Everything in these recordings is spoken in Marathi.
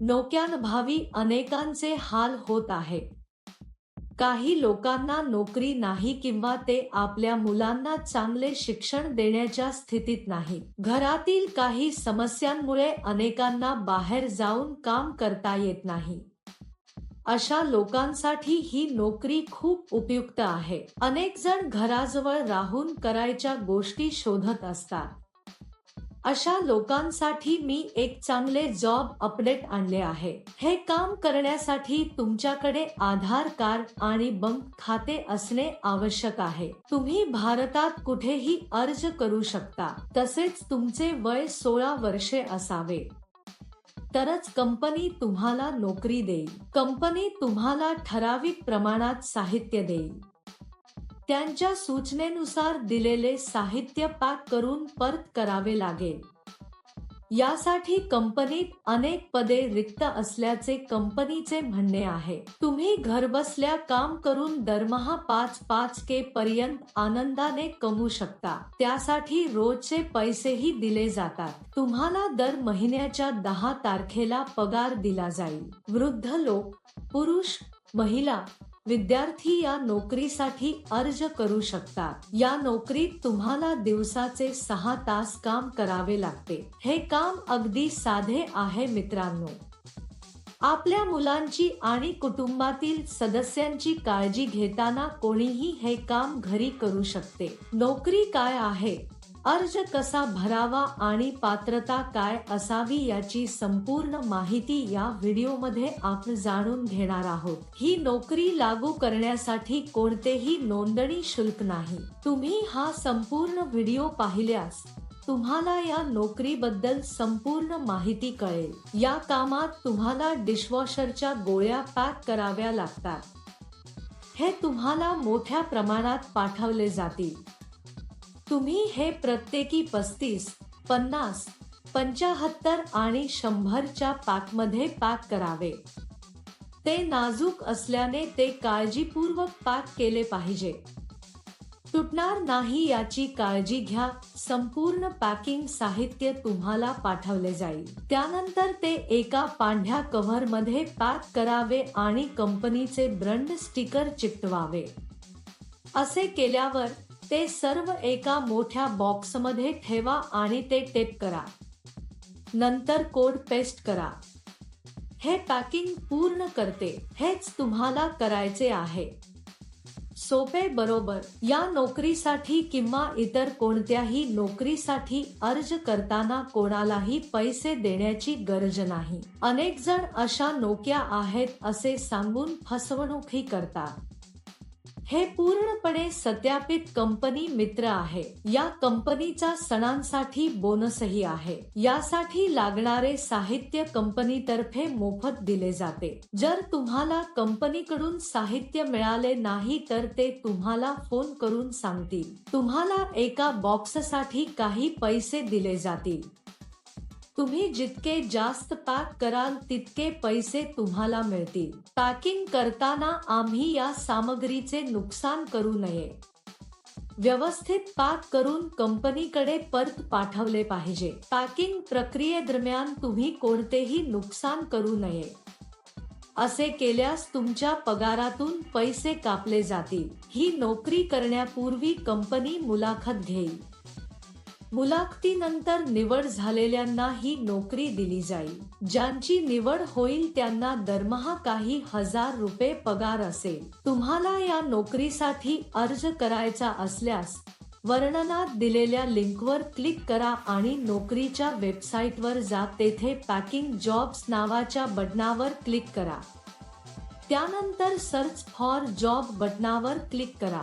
नोक्यांभावी अनेकांचे हाल होत आहे. काही लोकांना नोकरी नाही किंवा ते आपल्या मुलांना चांगले शिक्षण देण्याच्या स्थितीत नाही. घरातील काही समस्यांमुळे अनेकांना बाहेर जाऊन काम करता येत नाही. अशा लोकांसाठी ही नोकरी खूप उपयुक्त आहे. अनेक जण घराजवळ राहून करायच्या गोष्टी शोधत असतात. अशा लोकांसाठी मी एक चांगले जॉब अपडेट आणले आहे. हे काम करण्यासाठी तुमच्याकडे आधार कार्ड आणि बँक खाते असणे आवश्यक आहे. तुम्ही भारतात कुठेही अर्ज करू शकता. तसेच तुमचे वय सोळा वर्षे असावे. तरच कंपनी तुम्हाला नोकरी देईल. कंपनी तुम्हाला ठराविक प्रमाणात साहित्य देईल. त्यांच्या सूचनेनुसार दिलेले साहित्य पॅक करून परत करावे लागेल. यासाठी कंपनीत अनेक पदे रिक्त असल्याचे कंपनीचे म्हणणे आहे. तुम्ही घरबसल्या काम करून दरमहा पाच पाच के पर्यंत आनंदाने कमवू शकता. त्यासाठी रोजचे पैसेही दिले जातात. तुम्हाला दर महिन्याच्या दहा तारखेला पगार दिला जाईल. वृद्ध लोक पुरुष महिला विद्यार्थी या नोकरीसाठी अर्ज करू शकतात. या नोकरीत तुम्हाला दिवसाचे सहा तास काम करावे लागते. हे काम अगदी साधे आहे मित्रांनो. आपल्या मुलांची आणि कुटुंबातील सदस्यांची काळजी घेताना कोणीही हे काम घरी करू शकते. नोकरी काय आहे? अर्ज कसा भरावा आणि पात्रता काय असावी याची संपूर्ण माहिती या व्हिडिओमध्ये आपण जाणून घेणार आहोत. ही नोकरी लागू करण्यासाठी कोणतेही नोंदणी शुल्क नाही. तुम्ही हा संपूर्ण व्हिडिओ पाहिल्यास तुम्हाला या नोकरीबद्दल संपूर्ण माहिती कळेल. या कामात तुम्हाला डिशवॉशरच्या गोळ्या पॅक कराव्या लागतात. हे तुम्हाला मोठ्या प्रमाणात पाठवले जातील. तुम्ही हे प्रत्येकी पस्तीस पन्नास पंचाहत्तर आणि शंभरच्या पॅकमध्ये पॅक करावे. ते नाजूक असल्याने ते काळजीपूर्वक पॅक केले पाहिजे. तुटणार नाही याची काळजी घ्या संपूर्ण पॅकिंग साहित्य तुम्हाला पाठवले जाईल. त्यानंतर ते एका पांढ्या कव्हरमध्ये पॅक करावे आणि कंपनीचे ब्रंड स्टिकर चिकटवावे. असे केल्यावर ते सर्व एका मोठ्या बॉक्समध्ये ठेवा आणि ते टेप करा. नंतर कोड पेस्ट करा. हे पॅकिंग पूर्ण करते हेच तुम्हाला करायचे आहे. सोपे बरोबर या नोकरीसाठी किंवा इतर कोणत्याही नोकरीसाठी अर्ज करताना कोणालाही पैसे देण्याची गरज नाही. अनेक जण अशा नोक्या आहेत असे सांगून फसवणूकही करतात. हे पूर्णपणे सत्यापित कंपनी मित्र आहे. या कंपनीचा सणांसाठी बोनसही आहे. यासाठी लागणारे साहित्य कंपनीतर्फे मोफत दिले जाते. जर तुम्हाला कंपनीकडून साहित्य मिळाले नाही तर ते तुम्हाला फोन करून सांगतील. तुम्हाला एका बॉक्ससाठी काही पैसे दिले जातील. तुम्ही जितके जास्त पॅक कराल तितके पैसे तुम्हाला मिळतील. पॅकिंग करताना आम्ही या सामग्रीचे नुकसान करू नये. व्यवस्थित पॅक करून कंपनीकडे परत पाठवले पाहिजे. पॅकिंग प्रक्रियेदरम्यान तुम्ही कोणतेही नुकसान करू नये. असे केल्यास तुमच्या पगारातून पैसे कापले जातील. ही नोकरी करण्यापूर्वी कंपनी मुलाखत घेईल. मुलाखतीनंतर निवड झालेल्यांना ही नोकरी दिली जाईल. ज्यांची निवड होईल त्यांना दरमहा काही हजार रुपये पगार असेल. तुम्हाला या नोकरीसाठी अर्ज करायचा असल्यास वर्णनात दिलेल्या लिंकवर क्लिक करा आणि नोकरीच्या वेबसाईटवर जा. तेथे पॅकिंग जॉब्स नावाच्या बटनावर क्लिक करा. त्यानंतर सर्च फॉर जॉब बटनावर क्लिक करा.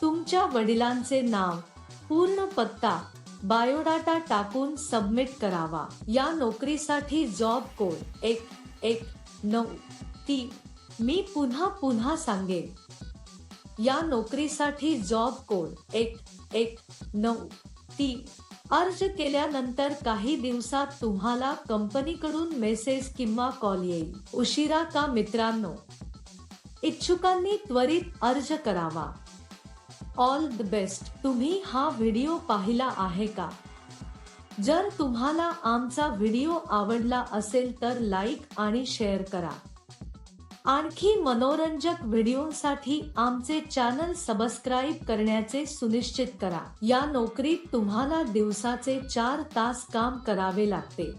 तुमच्या वडिलांचे नाव पूर्ण पत्ता बायोडाटा टाकून सबमिट करावा. या नोकरीसाठी जॉब कोड एक एक नऊ तीन मी पुन्हा पुन्हा सांगेन. या नोकरीसाठी जॉब कोड एक एक नऊ तीन अर्ज केल्यानंतर काही दिवसात तुम्हाला कंपनीकडून मेसेज किंवा कॉल येईल. उशिरा का मित्रांनो? इच्छुकांनी त्वरित अर्ज करावा. All the best. तुम्ही हा व्हिडिओ पाहिला आहे का? जर तुम्हाला आमचा व्हिडिओ आवडला असेल तर लाईक आणि शेअर करा. आणखी मनोरंजक व्हिडिओसाठी आमचे चॅनल सबस्क्राईब करण्याचे सुनिश्चित करा. या नोकरीत तुम्हाला दिवसाचे चार तास काम करावे लागते.